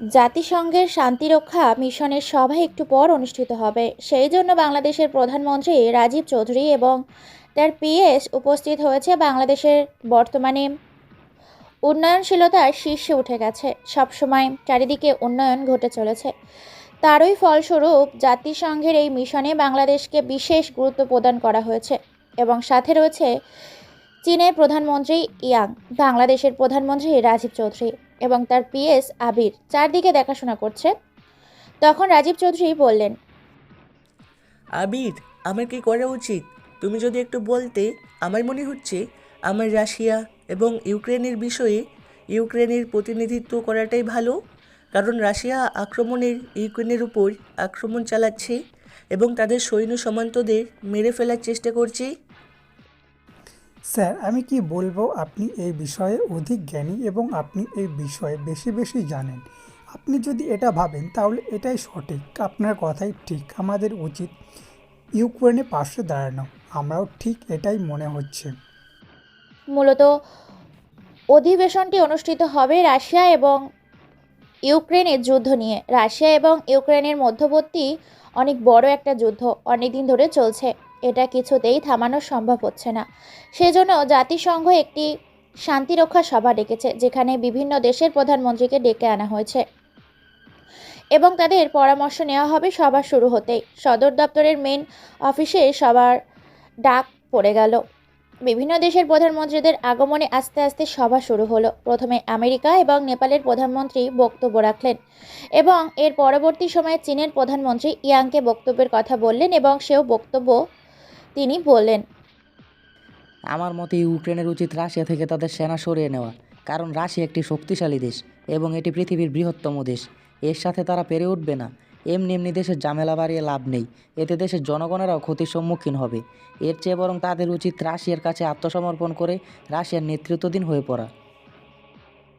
জাতিসংঘের শান্তিরক্ষা মিশনের সভা একটু পর অনুষ্ঠিত হবে। সেই জন্য বাংলাদেশের প্রধানমন্ত্রী রাজীব চৌধুরী এবং তার পিএস উপস্থিত হয়েছে বাংলাদেশের বর্তমানে। উন্নয়নশীলতার শীর্ষে উঠে গেছে। সবসময় চারিদিকে উন্নয়ন ঘটে চলেছে। তারই ফলস্বরূপ জাতিসংঘের এই মিশনে বাংলাদেশকে বিশেষ গুরুত্ব প্রদান করা হয়েছে এবং সাথে রয়েছে চীনের প্রধানমন্ত্রী ইয়াং, বাংলাদেশের প্রধানমন্ত্রী রাজীব চৌধুরী। এবং তার পিএস আবির চারদিকে দেখাশোনা করছে। তখন রাজীব চৌধুরী বললেন, আবির, আমার কি করা উচিত? তুমি যদি একটু বলতে, আমার মনে হচ্ছে আমার রাশিয়া এবং ইউক্রেনের বিষয়ে ইউক্রেনের প্রতিনিধিত্ব করাটাই ভালো, কারণ রাশিয়া আক্রমণের ইউক্রেনের উপর আক্রমণ চালাচ্ছে এবং তাদের সৈন্য সমান্তদের মেরে ফেলার চেষ্টা করছে। স্যার, আমি কি বলব, আপনি এই বিষয়ে অধিক জ্ঞানী এবং আপনি এই বিষয়ে বেশি বেশি জানেন। আপনি যদি এটা ভাবেন, তাহলে এটাই সঠিক। আপনার কথাই ঠিক। আমাদের উচিত ইউক্রেনের পাশে দাঁড়ানো। আমরাও ঠিক এটাই মনে হচ্ছে। মূলত অধিবেশনটি অনুষ্ঠিত হবে রাশিয়া এবং ইউক্রেনের যুদ্ধ নিয়ে। রাশিয়া এবং ইউক্রেনের মধ্যবর্তী অনেক বড় একটা যুদ্ধ অনেকদিন ধরে চলছে। এটা কিছুতেই থামানো সম্ভব হচ্ছে না। সেজন্য জাতিসংঘ একটি শান্তিরক্ষা সভা ডেকেছে, যেখানে বিভিন্ন দেশের প্রধানমন্ত্রীকে ডেকে আনা হয়েছে। এবং তাদের পরামর্শ নেওয়া হবে সভা শুরু হতেই। সদর দপ্তরের মেন অফিসে সবার ডাক পড়ে গেল। বিভিন্ন দেশের প্রধানমন্ত্রীদের আগমনে আস্তে আস্তে সভা শুরু হলো। প্রথমে আমেরিকা এবং নেপালের প্রধানমন্ত্রী বক্তব্য রাখলেন এবং এর পরবর্তী সময়ে চীনের প্রধানমন্ত্রী ইয়াংকে বক্তব্যের কথা বললেন এবং সেও বক্তব্য তিনি বললেন আমার মতে ইউক্রেনের উচিত রাশিয়া থেকে তাদের সেনা সরিয়ে নেওয়া কারণ রাশিয়া একটি শক্তিশালী দেশ এবং এটি পৃথিবীর বৃহত্তম দেশ। এর সাথে তারা পেরে উঠবে না। এমনি এমনি দেশের ঝামেলা বাড়িয়ে লাভ নেই। এতে দেশের জনগণেরাও ক্ষতির সম্মুখীন হবে। এর চেয়ে বরং তাদের উচিত রাশিয়ার কাছে আত্মসমর্পণ করে রাশিয়ার নেতৃত্বাধীন হয়ে পড়া।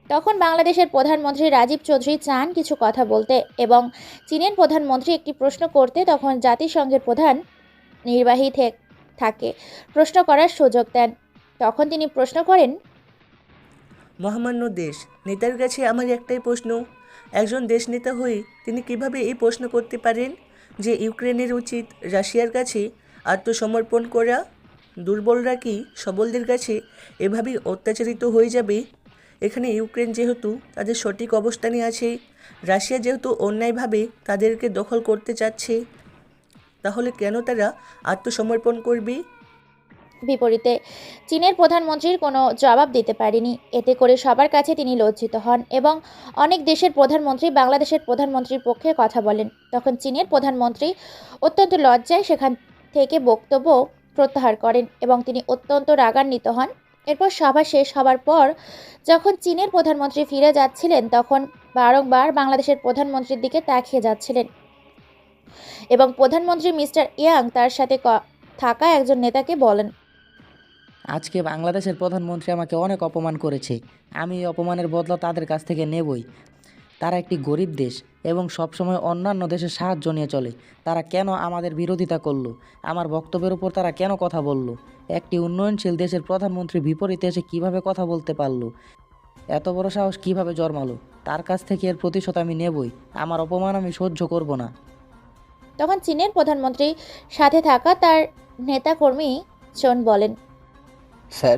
তখন বাংলাদেশের প্রধানমন্ত্রী রাজীব চৌধুরী চান কিছু কথা বলতে এবং চীনের প্রধানমন্ত্রী একটি প্রশ্ন করতে তখন জাতিসংঘের প্রধান নির্বাহী থে- থাকে। প্রশ্ন করার সুযোগ দেন। তখন তিনি প্রশ্ন করেন, মহামান্য দেশ, নেতার কাছে আমার একটাই প্রশ্ন। একজন দেশ নেতা হয়ে তিনি কীভাবে এই প্রশ্ন করতে পারেন? যে ইউক্রেনের উচিত রাশিয়ার কাছে আত্মসমর্পণ করা, দুর্বলরা কি সবলদের কাছে এভাবেই অত্যাচারিত হয়ে যাবে? এখানে ইউক্রেন যেহেতু তাদের সঠিক অবস্থানে আছে, রাশিয়া যেহেতু অন্যায়ভাবে তাদেরকে দখল করতে চাচ্ছে তাহলে কেন তারা আত্মসমর্পণ করবে? বিপরীতে, চীনের প্রধানমন্ত্রীর কোনো জবাব দিতে পারেনি। এতে করে সবার কাছে তিনি লজ্জিত হন এবং অনেক দেশের প্রধানমন্ত্রী বাংলাদেশের প্রধানমন্ত্রীর পক্ষে কথা বলেন। তখন চীনের প্রধানমন্ত্রী অত্যন্ত লজ্জায় সেখান থেকে বক্তব্য প্রত্যাহার করেন এবং তিনি অত্যন্ত রাগান্বিত হন। এরপর সভা শেষ হবার পর যখন চীনের প্রধানমন্ত্রী ফিরে যাচ্ছিলেন, তখন বারংবার বাংলাদেশের প্রধানমন্ত্রীর দিকে তাকিয়ে যাচ্ছিলেন। এবং প্রধানমন্ত্রী মিস্টার ইয়াং তার সাথে থাকা একজন নেতাকে বলেন, আজকে বাংলাদেশের প্রধানমন্ত্রী আমাকে অনেক অপমান করেছে। আমি এই অপমানের বদলা তাদের কাছ থেকে নেবই। তারা একটি গরিব দেশ এবং সবসময় অন্যান্য দেশের সাহায্য নিয়ে চলে। তারা কেন আমাদের বিরোধিতা করল? আমার বক্তব্যের উপর তারা কেন কথা বলল? একটি উন্নয়নশীল দেশের প্রধানমন্ত্রী বিপরীতে এসে কীভাবে কথা বলতে পারল? এত বড় সাহস কীভাবে জন্মালো? তার কাছ থেকে এর প্রতিশোধ আমি নেবই। আমার অপমান আমি সহ্য করব না। তখন চীনের প্রধানমন্ত্রী সাথে থাকা তার নেতাকর্মী চন বলেন, স্যার,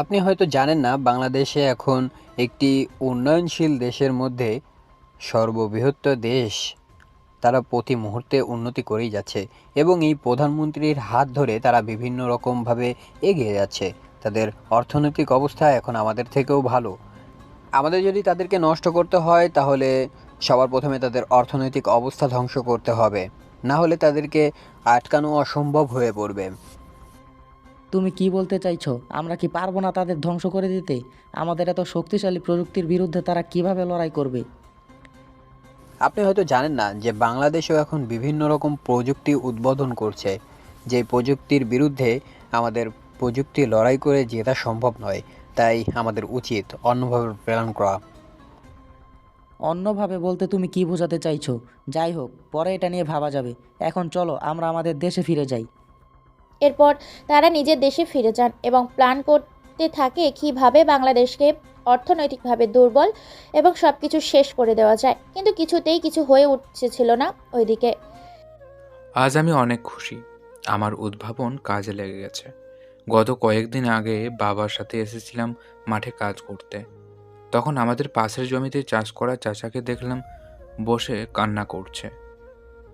আপনি হয়তো জানেন না, বাংলাদেশে এখন একটি উন্নয়নশীল দেশের মধ্যে সর্ববৃহৎ দেশ তারা প্রতি মুহূর্তে উন্নতি করেই যাচ্ছে এবং এই প্রধানমন্ত্রীর হাত ধরে তারা বিভিন্ন রকমভাবে এগিয়ে যাচ্ছে। তাদের অর্থনৈতিক অবস্থা এখন আমাদের থেকেও ভালো। আমাদের যদি তাদেরকে নষ্ট করতে হয়, তাহলে সবার প্রথমে তাদের অর্থনৈতিক অবস্থা ধ্বংস করতে হবে। না হলে তাদেরকে আটকানো অসম্ভব হয়ে পড়বে। তুমি কি বলতে চাইছো? আমরা কি পারব না তাদের ধ্বংস করে দিতে? আমাদের এত শক্তিশালী প্রযুক্তির বিরুদ্ধে তারা কীভাবে লড়াই করবে? আপনি হয়তো জানেন না যে বাংলাদেশেও এখন বিভিন্ন রকম প্রযুক্তি উদ্বোধন করছে। যে প্রযুক্তির বিরুদ্ধে আমাদের প্রযুক্তি লড়াই করে জেতা সম্ভব নয় তাই আমাদের উচিত অন্যভাবে প্রেরণ করা। অন্যভাবে বলতে তুমি কি বোঝাতে চাইছো? যাই হোক পরে এটা নিয়ে ভাবা যাবে। এখন চলো আমরা আমাদের দেশে ফিরে যাই। এরপর তারা নিজের দেশে ফিরে যান এবং প্ল্যান করতে থাকে কীভাবে বাংলাদেশকে অর্থনৈতিকভাবে দুর্বল এবং সব কিছু শেষ করে দেওয়া যায়। কিন্তু কিছুতেই কিছু হয়ে উঠছিল না ওইদিকে। আজ আমি অনেক খুশি। আমার উদ্ভাবন কাজে লেগে গেছে। গত কয়েকদিন আগে বাবার সাথে এসেছিলাম মাঠে কাজ করতে। তখন আমাদের পাশের জমিতে চাষ করা চাচাকে দেখলাম বসে কান্না করছে।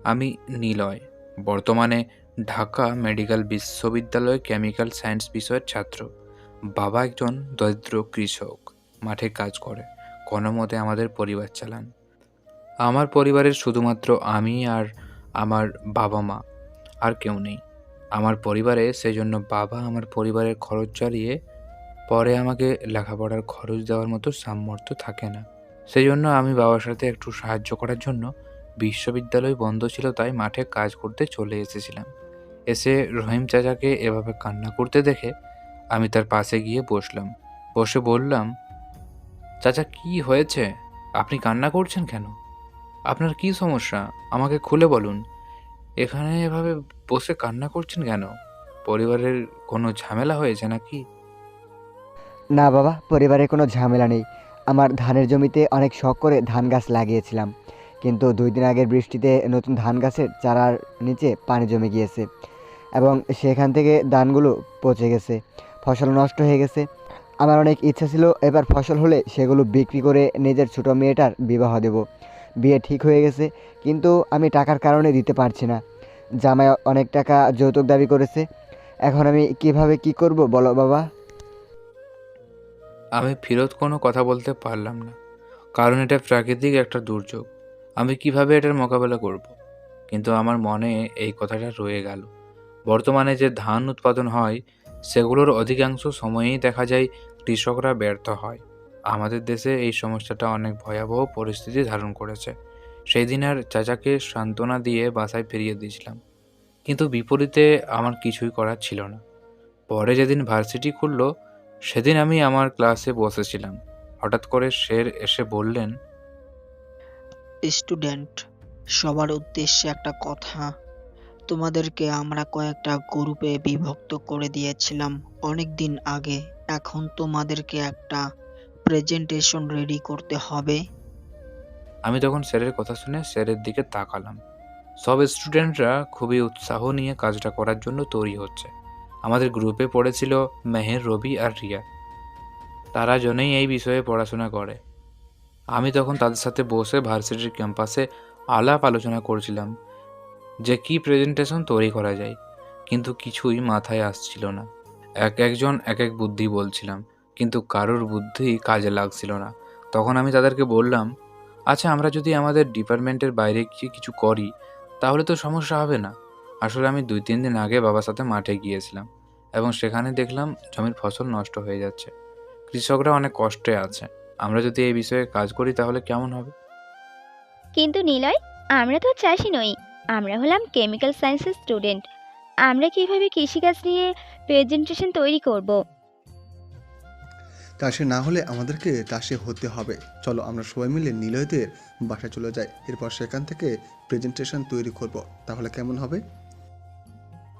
আমি নিলয়, বর্তমানে ঢাকা মেডিকেল বিশ্ববিদ্যালয় কেমিক্যাল সায়েন্স বিষয়ের ছাত্র। বাবা একজন দরিদ্র কৃষক, মাঠে কাজ করে কোনো মতে আমাদের পরিবার চালান। আমার পরিবারের শুধুমাত্র আমি আর আমার বাবা মা আর কেউ নেই। আমার পরিবারে সেজন্য বাবা আমার পরিবারের খরচ চালিয়ে পরে আমাকে লেখাপড়ার খরচ দেওয়ার মতো সামর্থ্য থাকে না। সেই জন্য আমি বাবার সাথে একটু সাহায্য করার জন্য বিশ্ববিদ্যালয় বন্ধ ছিল তাই মাঠে কাজ করতে চলে এসেছিলাম। এসে রহিম চাচাকে এভাবে কান্না করতে দেখে আমি তার পাশে গিয়ে বসলাম। বসে বললাম, চাচা, কি হয়েছে? আপনি কান্না করছেন কেন? আপনার কি সমস্যা? আমাকে খুলে বলুন। এখানে এভাবে বসে কান্না করছেন কেন? পরিবারের কোনো ঝামেলা হয়েছে নাকি? না বাবা, পরিবারে কোনো ঝামেলা নেই। আমার ধানের জমিতে অনেক শখ করে ধান গাছ লাগিয়েছিলাম। কিন্তু দুই দিন আগের বৃষ্টিতে নতুন ধান গাছের চারার নিচে পানি জমে গিয়েছে এবং সেখান থেকে ধানগুলো পচে গেছে, ফসল নষ্ট হয়ে গেছে। আমার অনেক ইচ্ছা ছিল এবার ফসল হলে সেগুলো বিক্রি করে নিজের ছোটো মেয়েটার বিবাহ দেব। বিয়ে ঠিক হয়ে গেছে, কিন্তু আমি টাকার কারণে দিতে পারছি না। জামাই অনেক টাকা যৌতুক দাবি করেছে। এখন আমি কীভাবে কি করব বলো বাবা? আমি ফেরত কোনো কথা বলতে পারলাম না। কারণ এটা প্রাকৃতিক একটা দুর্যোগ। আমি কীভাবে এটার মোকাবেলা করব। কিন্তু আমার মনে এই কথাটা রয়ে গেল। বর্তমানে যে ধান উৎপাদন হয়, সেগুলোর অধিকাংশ সময়েই দেখা যায় কৃষকরা ব্যর্থ হয়। আমাদের দেশে এই সমস্যাটা অনেক ভয়াবহ পরিস্থিতি ধারণ করেছে। সেই দিন আর চাচাকে সান্ত্বনা দিয়ে বাসায় ফিরিয়ে দিয়েছিলাম। কিন্তু বিপরীতে আমার কিছুই করার ছিল না। পরে যেদিন ভার্সিটি খুললো সেদিন আমি আমার ক্লাসে বসেছিলাম হঠাৎ করে শের এসে বললেন স্টুডেন্ট সবার উদ্দেশ্যে একটা কথা। তোমাদেরকে আমরা কয়েকটা গ্রুপে বিভক্ত করে দিয়েছিলাম অনেক দিন আগে। এখন তোমাদেরকে একটা প্রেজেন্টেশন রেডি করতে হবে। আমি তখন স্যারের কথা শুনে স্যারের দিকে তাকালাম। সব স্টুডেন্টরা খুবই উৎসাহ নিয়ে কাজটা করার জন্য তৈরি হচ্ছে। আমাদের গ্রুপে পড়েছিল মেহের, রবি আর রিয়া। তারা জনেই এই বিষয়ে পড়াশোনা করে। আমি তখন তাদের সাথে বসে ভার্সিটির ক্যাম্পাসে আলাপ আলোচনা করছিলাম যে কি প্রেজেন্টেশন তৈরি করা যায়, কিন্তু কিছুই মাথায় আসছিল না। এক একজন এক এক বুদ্ধি বলছিলাম, কিন্তু কারোর বুদ্ধি কাজে লাগছিল না। তখন আমি তাদেরকে বললাম আচ্ছা আমরা যদি আমাদের ডিপার্টমেন্টের বাইরে গিয়ে কিছু করি, তাহলে তো সমস্যা হবে না। আসলে আমি দুই তিন দিন আগে বাবার সাথে মাঠে গিয়েছিলাম এবং সেখানে দেখলাম জমির ফসল নষ্ট হয়ে যাচ্ছে। কৃষকরা অনেক কষ্টে আছে। আমরা যদি এই বিষয়ে কাজ করি তাহলে কেমন হবে? কিন্তু নিলয় আমরা তো চাষি নই। আমরা হলাম কেমিক্যাল সায়েন্সের স্টুডেন্ট। আমরা কীভাবে কৃষিকাজ নিয়ে প্রেজেন্টেশন তৈরি করব। চাষে না হলে আমাদেরকে চাষে হতে হবে। চলো আমরা সবাই মিলে নিলয়দের বাসায় চলে যাই। এরপর সেখান থেকে প্রেজেন্টেশন তৈরি করব। তাহলে কেমন হবে?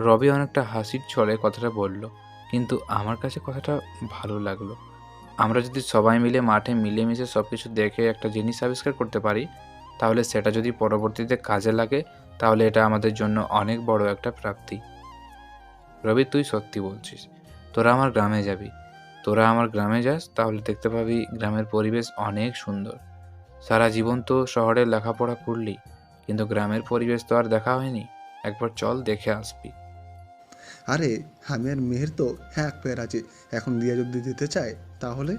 রবি অনেকটা হাসির ছলে কথাটা বলল, কিন্তু আমার কাছে কথাটা ভালো লাগল। আমরা যদি সবাই মিলে মাঠে মিলেমিশে সব কিছু দেখে একটা জিনিস আবিষ্কার করতে পারি, তাহলে সেটা যদি পরবর্তীতে কাজে লাগে, তাহলে এটা আমাদের জন্য অনেক বড় একটা প্রাপ্তি। রবি, তুই সত্যি বলছিস। তোরা আমার গ্রামে যাবি। তোরা আমার গ্রামে যাস, তাহলে দেখতে পাবি গ্রামের পরিবেশ অনেক সুন্দর। সারা জীবন তো শহরে লেখাপড়া করলি, কিন্তু গ্রামের পরিবেশ তো আর দেখা হয়নি। একবার চল দেখে আসবি। আরে আমি আর মেহের তো এক পেয়ে রাজি এখন দিয়া যদি দিতে চায় তাহলে?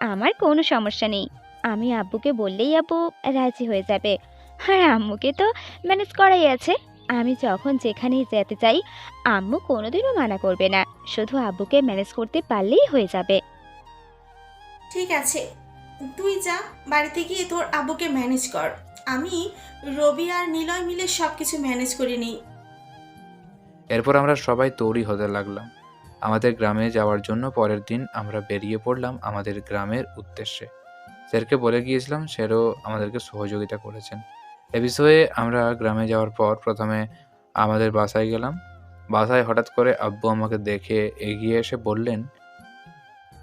আমার কোনো সমস্যা নেই। আমি আব্বুকে বললেই আব্বু রাজি হয়ে যাবে। আর আম্মুকে তো ম্যানেজ করাই আছে। আমি যখন যেখানেই যেতে চাই আম্মু কোনোদিনও মানা করবে না। শুধু আব্বুকে ম্যানেজ করতে পারলেই হয়ে যাবে। ঠিক আছে। তুই যা বাড়িতে গিয়ে তোর আব্বুকে ম্যানেজ কর। আমি রবি আর নিলয় মিলে সব কিছু ম্যানেজ করে নিই। এরপর আমরা সবাই তৈরি হতে লাগলাম। আমাদের গ্রামে যাওয়ার জন্য পরের দিন আমরা বেরিয়ে পড়লাম আমাদের গ্রামের উদ্দেশ্যে। স্যারকে বলে গিয়েছিলাম, স্যারও আমাদেরকে সহযোগিতা করেছেন। এ বিষয়ে আমরা গ্রামে যাওয়ার পর প্রথমে আমাদের বাসায় গেলাম। বাসায় হঠাৎ করে আব্বু আমাকে দেখে এগিয়ে এসে বললেন,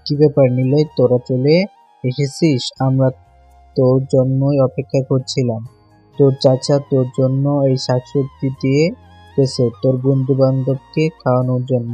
কি ব্যাপার নিলয় তোরা চলে এসেছিস? আমরা তোর জন্যই অপেক্ষা করছিলাম। তোর চাচা তোর জন্য এই শাকসবজি দিয়ে গেছে তোর বন্ধু বান্ধবকে খাওয়ানোর জন্য।